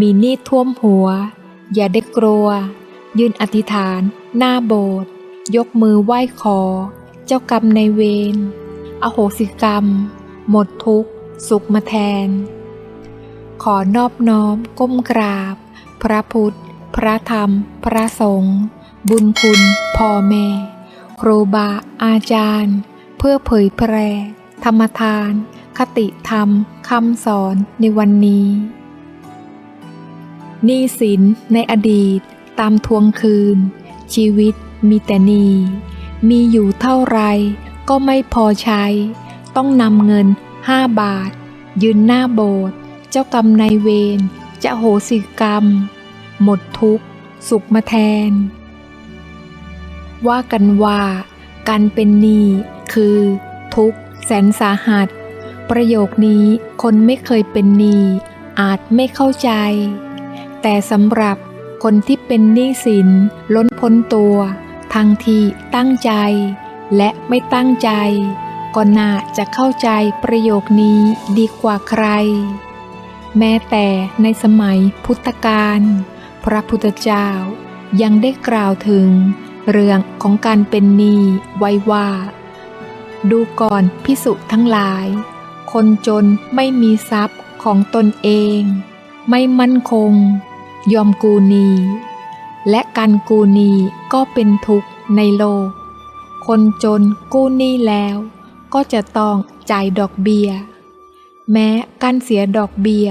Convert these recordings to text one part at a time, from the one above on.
มีหนี้ท่วมหัว อย่าได้กลัว ยืนอธิษฐาน หน้าโบสถ์ยกมือไหว้ขอ เจ้ากรรมในเวร อโหสิกรรม หมดทุกข์ สุขมาแทน ขอนอบน้อมก้มกราบ พระพุทธ พระธรรม พระสงฆ์บุญคุณพ่อแม่ ครูบาอาจารย์ เพื่อเผยแพร่ ธรรมทาน คติธรรมคำสอนในวันนี้ หนี้สินในอดีตตามทวงคืน ชีวิตมีแต่หนี้มีอยู่เท่าไรก็ไม่พอใช้ ต้องนำเงินห้าบาท ยืนหน้าโบสถ์เจ้ากรรมนายเวรจะโหสิกรรม หมดทุกข์ สุขมาแทน ว่ากันว่าการเป็นหนี้คือทุกข์แสนสาหัส ประโยคนี้คนไม่เคยเป็นหนี้อาจไม่เข้าใจ แต่สำหรับคนที่เป็นหนี้สินล้นพ้นตัว ทั้งที่ตั้งใจ และไม่ตั้งใจ ก็น่าจะเข้าใจประโยคนี้ดีกว่าใคร แม้แต่ในสมัยพุทธกาลพระพุทธเจ้ายังได้กล่าวถึงเรื่องของการเป็นหนี้ไว้ว่า ดูก่อนพิสุทั้งหลาย คนจนไม่มีทรัพย์ของตนเอง ไม่มั่นคง ยอมกูนี และการกูนีก็เป็นทุกข์ในโลก คนจนกู้หนี้แล้ว ก็จะต้องจ่ายดอกเบี้ย แม้การเสียดอกเบี้ย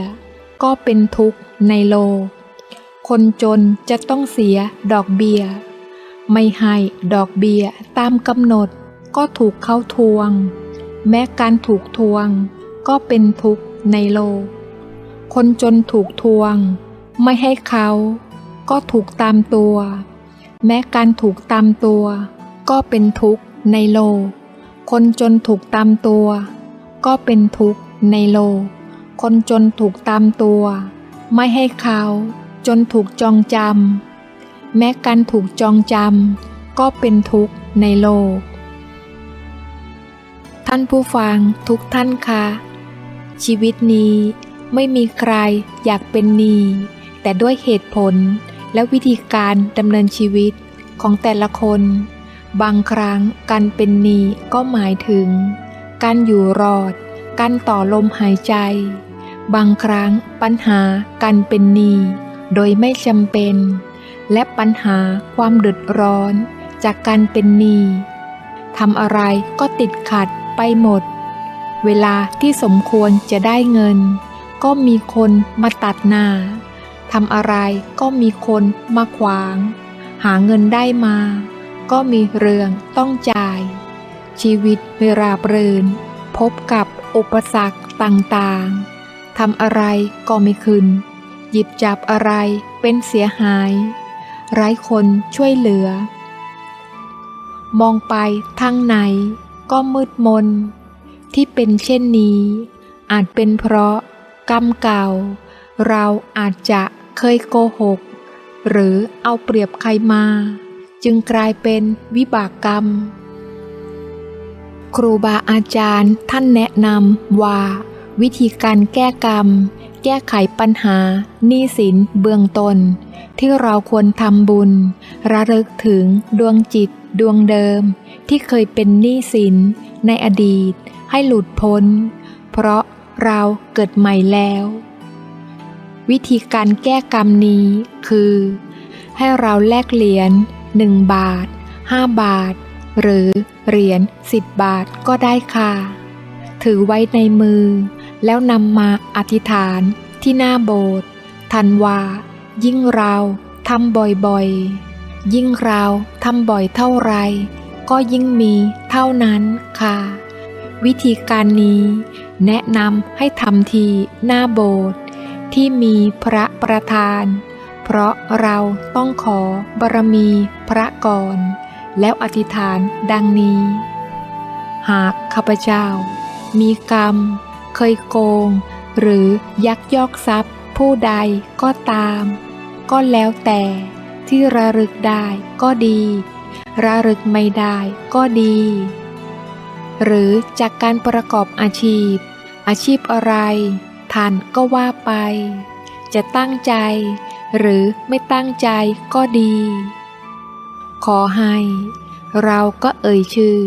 ก็เป็นทุกข์ในโลก คนจนจะต้องเสียดอกเบี้ย ไม่ให้ดอกเบี้ยตามกำหนดก็ถูกเข้าทวง แม้การถูกทวงก็เป็นทุกข์ในโลก คนจนถูกทวง ไม่ให้เขาก็ถูกตามตัว แม้การถูกตามตัว ก็เป็นทุกข์ในโลก คนจนถูกตามตัว ก็เป็นทุกข์ในโลก คนจนถูกตามตัว ไม่ให้เขาจนถูกจองจำแม้การถูกจองจำก็เป็นทุกข์ในโลก ท่านผู้ฟังทุกท่านคะชีวิตนี้ไม่มีใครอยากเป็นหนี้ แต่ด้วยเหตุผลและวิธีการดำเนินชีวิตของแต่ละคน บางครั้งการเป็นหนี้ก็หมายถึง การอยู่รอด การต่อลมหายใจ บางครั้งปัญหาการเป็นหนี้โดยไม่จำเป็น และปัญหาความเดือดร้อนจากการเป็นหนี้ทำอะไรก็ติดขัดไปหมด เวลาที่สมควรจะได้เงิน ก็มีคนมาตัดหน้า ทำอะไรก็มีคนมาขวาง หาเงินได้มา ก็มีเรื่องต้องจ่าย ชีวิตเวลาเปรินพบกับอุปสรรคต่างๆทำอะไรก็ไม่ขึ้น หยิบจับอะไรเป็นเสียหาย ไร้คนช่วยเหลือ มองไปทางไหนก็มืดมน ที่เป็นเช่นนี้ อาจเป็นเพราะกรรมเก่า เราอาจจะ เคยโกหก หรือเอาเปรียบใครมา จึงกลายเป็นวิบากกรรม ครูบาอาจารย์ท่านแนะนำว่า วิธีการแก้กรรม แก้ไขปัญหาหนี้สินเบื้องต้นที่เราควรทำบุญ ระลึกถึงดวงจิตดวงเดิม ที่เคยเป็นหนี้สินในอดีตให้หลุดพ้น เพราะเราเกิดใหม่แล้ว วิธีการแก้กรรมนี้คือ ให้เราแลกเหรียญหนึ่งบาทห้าบาท หรือเหรียญสิบบาทก็ได้ค่ะ ถือไว้ในมือ แล้วนำมาอธิษฐานที่หน้าโบสถ์ทันว่า ยิ่งเราทำบ่อยๆ ยิ่งเราทำบ่อยเท่าไร ก็ยิ่งมีเท่านั้นค่ะ วิธีการนี้ แนะนำให้ทำทีหน้าโบสถ์ ที่มีพระประธาน เพราะเราต้องขอบารมีพระก่อน แล้วอธิษฐานดังนี้ หากข้าพเจ้า มีกรรม เคยโกง หรือยักยอกทรัพย์ ผู้ใดก็ตาม ก็แล้วแต่ที่ระลึกได้ก็ดี ระลึกไม่ได้ก็ดี หรือจากการประกอบอาชีพ อาชีพอะไร ท่านก็ว่าไป จะตั้งใจ หรือไม่ตั้งใจก็ดี ขอให้ เราก็เอ่ยชื่อ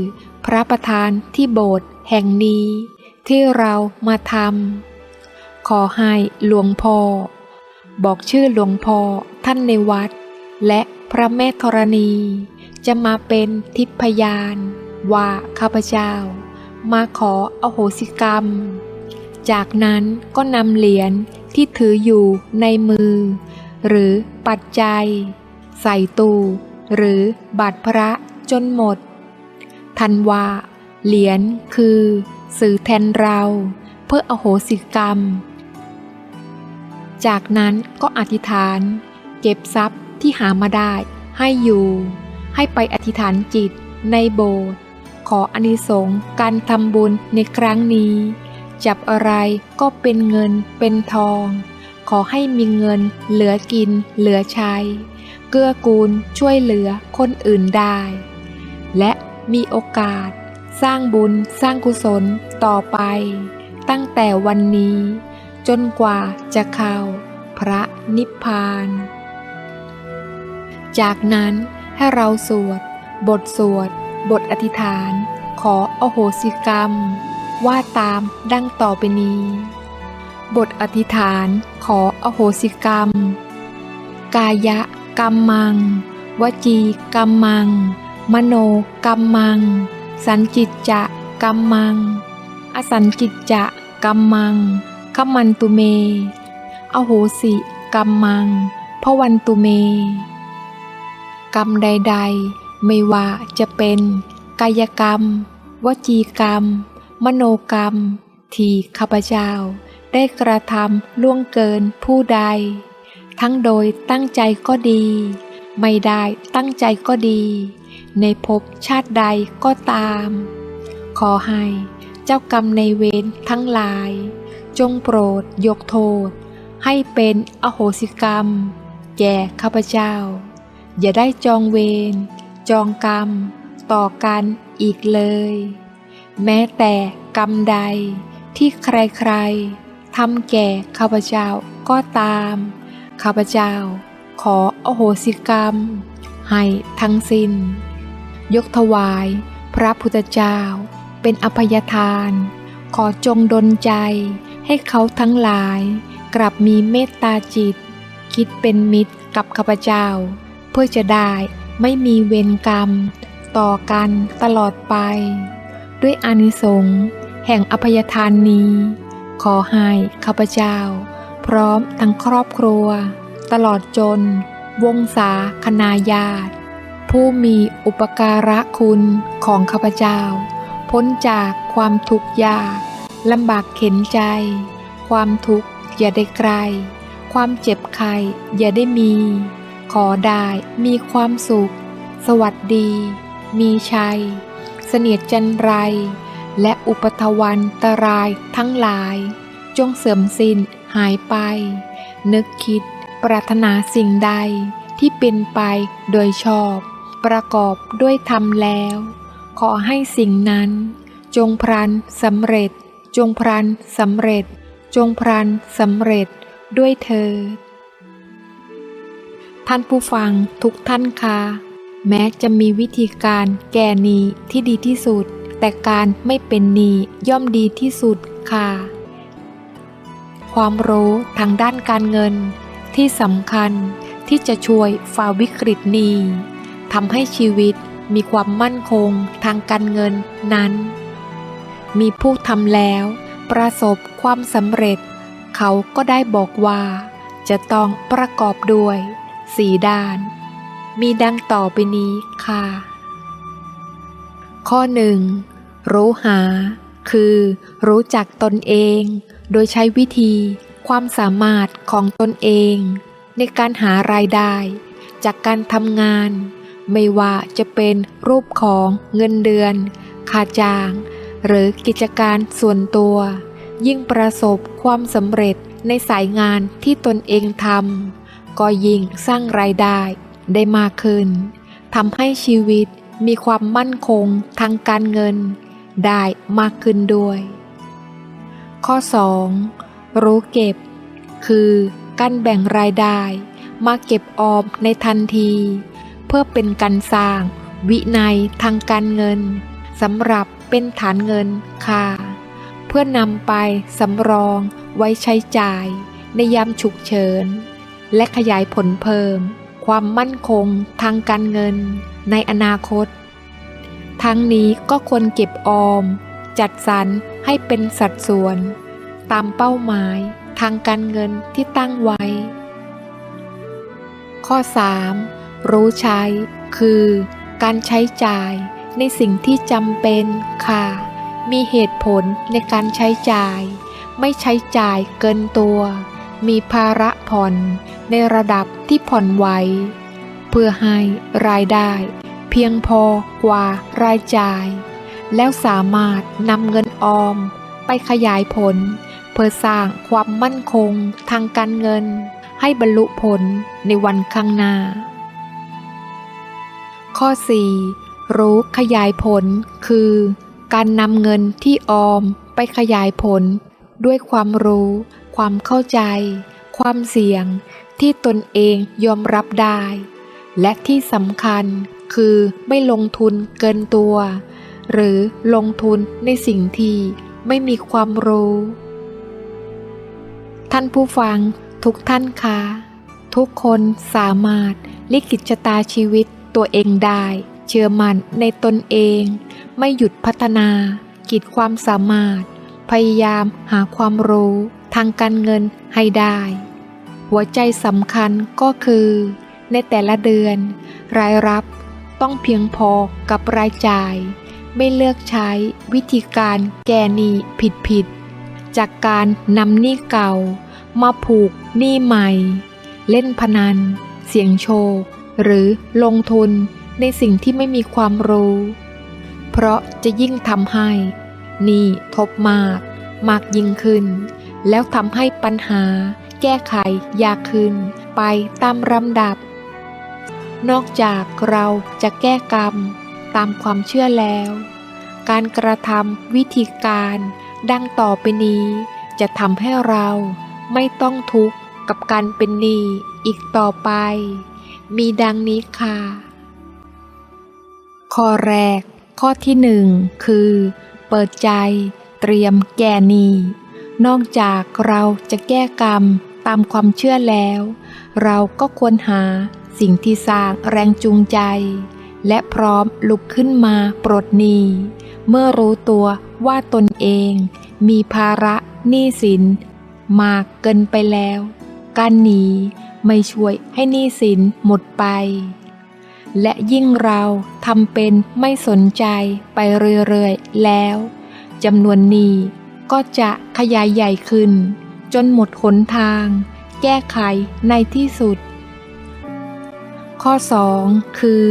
พระประธานที่โบสถ์แห่งนี้ ที่เรามาทำขอให้หลวงพ่อ บอกชื่อหลวงพ่อท่านในวัด และพระแม่ธรณี จะมาเป็นทิพยาน ว่าข้าพเจ้า มาขออโหสิกรรม จากนั้นก็นำเหรียญที่ถืออยู่ในมือ หรือปัจจัย ใส่ตู้ หรือบาทพระจนหมด ทันว่าเหรียญคือ สื่อแทนเราเพื่ออโหสิกรรม จากนั้นก็อธิษฐาน เก็บทรัพย์ที่หามาได้ให้อยู่ ให้ไปอธิษฐานจิตในโบสถ์ขออานิสงส์การทำบุญในครั้งนี้ จับอะไรก็เป็นเงินเป็นทอง ขอให้มีเงินเหลือกินเหลือใช้ เกื้อกูลช่วยเหลือคนอื่นได้ และมีโอกาส สร้างบุญสร้างกุศลต่อไป ตั้งแต่วันนี้ จนกว่าจะเข้าพระนิพพาน จากนั้นให้เราสวด บทสวด บทอธิษฐาน ขออโหสิกรรม ว่าตามดังต่อไปนี้ บทอธิษฐานขออโหสิกรรม กายะกรรมัง วจีกรรมัง มโนกรรมัง สันจิตจะกรรมัง อสันจิตจะกรรมังขมันตุเม อโหสิกรรมังพวันตุเม กรรมใด ๆ ไม่ว่าจะเป็น กายกรรม วจีกรรม มโนกรรม ที่ข้าพเจ้าได้กระทำล่วงเกินผู้ใด ทั้งโดยตั้งใจก็ดี ไม่ได้ตั้งใจก็ดี ในภพชาติใดก็ตาม ขอให้เจ้ากรรมในเวรทั้งหลาย จงโปรดยกโทษ ให้เป็นอโหสิกรรม แก่ข้าพเจ้า อย่าได้จองเวรจองกรรม ต่อกันอีกเลย แม้แต่กรรมใดที่ใครๆทำแก่ข้าพเจ้าก็ตาม ข้าพเจ้าขออโหสิกรรม ให้ทั้งสิ้น ยกถวายพระพุทธเจ้าเป็นอภัยทาน ขอจงดลใจให้เขาทั้งหลายกลับมีเมตตาจิต คิดเป็นมิตรกับข้าพเจ้า เพื่อจะได้ไม่มีเวรกรรม ต่อกันตลอดไป ด้วยอานิสงส์แห่งอภัยทานนี้ ขอให้ข้าพเจ้า พร้อมทั้งครอบครัว ตลอดจน วงศาคณาญาติ ผู้มีอุปการะคุณของข้าพเจ้า พ้นจากความทุกข์ยากลำบากเข็นใจ ความทุกข์อย่าได้ไกล ความเจ็บไข้อย่าได้มี ขอได้มีความสุข สวัสดี มีชัย เสนียดจันไร และอุปทวันตรายทั้งหลาย จงเสื่อมสิ้นหายไป นึกคิดปรารถนาสิ่งใดที่เป็นไปโดยชอบ ประกอบด้วยธรรมแล้ว ขอให้สิ่งนั้น จงพรันสำเร็จ จงพรันสำเร็จ จงพรันสำเร็จด้วยเธอ ท่านผู้ฟังทุกท่านคะ แม้จะมีวิธีการแก้หนีที่ดีที่สุด แต่การไม่เป็นหนีย่อมดีที่สุดค่ะ ความรู้ทางด้านการเงิน ที่สำคัญที่จะช่วยฝ่าวิกฤตหนี้ทำให้ชีวิตมีความมั่นคงทางการเงินนั้น มีผู้ทำแล้ว ประสบความสำเร็จ เขาก็ได้บอกว่า จะต้องประกอบด้วยสีด้าน มีดังต่อไปนี้ค่ะ ข้อหนึ่งรู้หา คือ รู้จักตนเอง โดยใช้วิธี ความสามารถของตนเอง ในการหารายได้ จากการทำงาน ไม่ว่าจะเป็นรูปของเงินเดือน ค่าจ้าง หรือกิจการส่วนตัว ยิ่งประสบความสำเร็จในสายงานที่ตนเองทำก็ยิ่งสร้างรายได้ ได้มากขึ้นทำให้ชีวิตมีความมั่นคงทางการเงินได้มากขึ้นด้วย ข้อ 2. รู้เก็บ คือการแบ่งรายได้มาเก็บออมในทันที เพื่อเป็นการสร้างวินัยทางการเงินสำหรับเป็นฐานเงินค่ะ เพื่อนำไปสำรองไว้ใช้จ่ายในยามฉุกเฉิน และขยายผลเพิ่ม ความมั่นคงทางการเงินในอนาคต ทั้งนี้ก็ควรเก็บออม จัดสรรให้เป็นสัดส่วน ตามเป้าหมายทางการเงินที่ตั้งไว้ ข้อ 3. รู้ใช้ คือ การใช้จ่ายในสิ่งที่จำเป็นค่ะ มีเหตุผลในการใช้จ่าย ไม่ใช้จ่ายเกินตัว มีภาระผ่อนในระดับที่ผ่อนไหวเพื่อให้รายได้ เพียงพอกว่ารายจ่าย แล้วสามารถนำเงินออมไปขยายผล เพื่อสร้างความมั่นคงทางการเงิน ให้บรรลุผลในวันข้างหน้า ข้อ 4. รู้ขยายผลคือ การนำเงินที่ออมไปขยายผลด้วยความรู้ ความเข้าใจ ความเสี่ยงที่ตนเองยอมรับได้ และที่สำคัญคือไม่ลงทุนเกินตัว หรือลงทุนในสิ่งที่ไม่มีความรู้ ท่านผู้ฟังทุกท่านคะ ทุกคนสามารถลิขิตชะตาชีวิตตัวเองได้ เชื่อมั่นในตนเอง ไม่หยุดพัฒนา กิจความสามารถ พยายามหาความรู้างการเงินให้ได้ หัวใจสำคัญก็คือ ในแต่ละเดือน รายรับต้องเพียงพอกับรายจ่าย ไม่เลือกใช้วิธีการแก้หนี้ผิดๆจากการนำหนี้เก่า มาผูกหนี้ใหม่ เล่นพนัน เสี่ยงโชค หรือลงทุนในสิ่งที่ไม่มีความรู้ เพราะจะยิ่งทำให้หนี้ทบมาก มากยิ่งขึ้น แล้วทำให้ปัญหา แก้ไขยากขึ้น ไปตามลำดับ นอกจากเราจะแก้กรรมตามความเชื่อแล้ว การกระทำวิธีการดังต่อไปนี้ จะทำให้เราไม่ต้องทุกข์กับการเป็นหนี้อีกต่อไป มีดังนี้ค่ะ ข้อแรก ข้อที่หนึ่งคือ เปิดใจเตรียมแก้หนี้ นอกจากเราจะแก้กรรมตามความเชื่อแล้ว เราก็ควรหาสิ่งที่สร้างแรงจูงใจ และพร้อมลุกขึ้นมาปลดหนี้ เมื่อรู้ตัวว่าตนเองมีภาระหนี้สินมากเกินไปแล้ว การหนีไม่ช่วยให้หนี้สินหมดไป และยิ่งเราทำเป็นไม่สนใจไปเรื่อยๆแล้วจำนวนหนี้ ก็จะขยายใหญ่ขึ้น จนหมดหนทาง แก้ไขในที่สุด ข้อ 2 คือ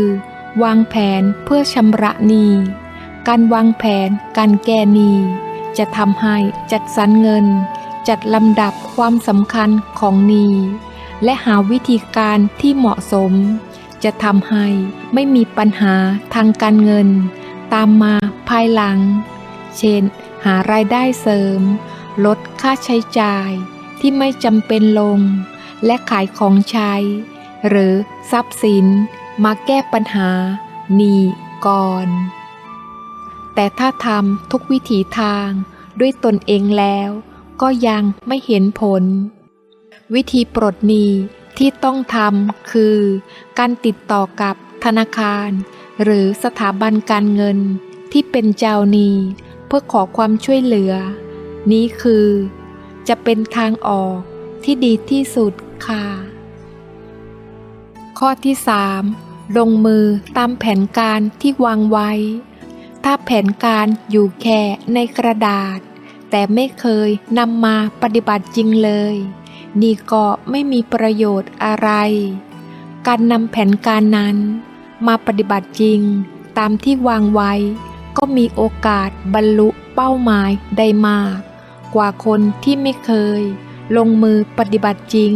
วางแผนเพื่อชำระหนี้การวางแผนการแก้หนี้จะทำให้จัดสรรเงิน จัดลำดับความสำคัญของหนี้และหาวิธีการที่เหมาะสม จะทำให้ไม่มีปัญหาทางการเงิน ตามมาภายหลัง เช่น หารายได้เสริม ลดค่าใช้จ่ายที่ไม่จำเป็นลง และขายของใช้ หรือทรัพย์สินมาแก้ปัญหาหนี้ก่อน แต่ถ้าทำทุกวิถีทางด้วยตนเองแล้วก็ยังไม่เห็นผล วิธีปลดหนี้ที่ต้องทำคือ การติดต่อกับธนาคาร หรือสถาบันการเงินที่เป็นเจ้าหนี้ เพื่อขอความช่วยเหลือ นี้คือ จะเป็นทางออกที่ดีที่สุดค่ะ ข้อที่ 3 ลงมือตามแผนการที่วางไว้ ถ้าแผนการอยู่แค่ในกระดาษ แต่ไม่เคยนำมาปฏิบัติจริงเลย นี่ก็ไม่มีประโยชน์อะไร การนำแผนการนั้น มาปฏิบัติจริงตามที่วางไว้ ก็มีโอกาสบรรลุเป้าหมายได้มาก กว่าคนที่ไม่เคย ลงมือปฏิบัติจริง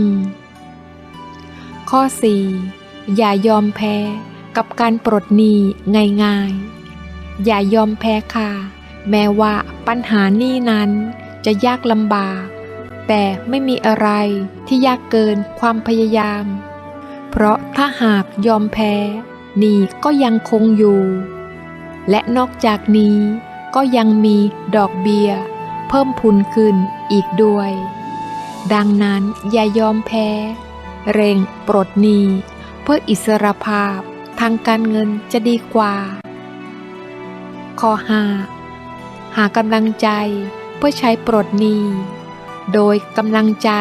ข้อ 4 อย่ายอมแพ้กับการปลดหนี้ง่ายๆ อย่ายอมแพ้ค่ะ แม้ว่าปัญหานี้นั้นจะยากลำบาก แต่ไม่มีอะไรที่ยากเกินความพยายาม เพราะถ้าหากยอมแพ้หนี้ก็ยังคงอยู่ และนอกจากนี้ก็ยังมีดอกเบี้ย เพิ่มพูนขึ้นอีกด้วย ดังนั้นอย่ายอมแพ้ เร่งปลดหนี้เพื่ออิสรภาพทางการเงินจะดีกว่า ข้อ 5 หากำลังใจเพื่อใช้ปลดหนี้โดยกำลังใจ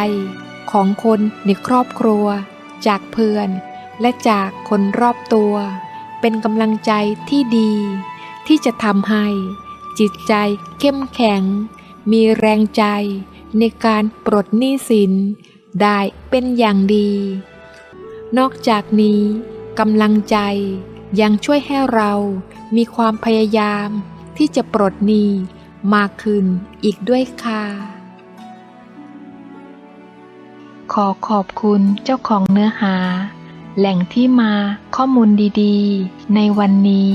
ของคนในครอบครัว จากเพื่อน และจากคนรอบตัว เป็นกำลังใจที่ดี ที่จะทำให้ จิตใจเข้มแข็ง มีแรงใจในการปลดหนี้สินได้เป็นอย่างดี นอกจากนี้กำลังใจยังช่วยให้เรามีความพยายามที่จะปลดหนี้มากขึ้นอีกด้วยค่ะ ขอขอบคุณเจ้าของเนื้อหา แหล่งที่มาข้อมูลดีๆ ในวันนี้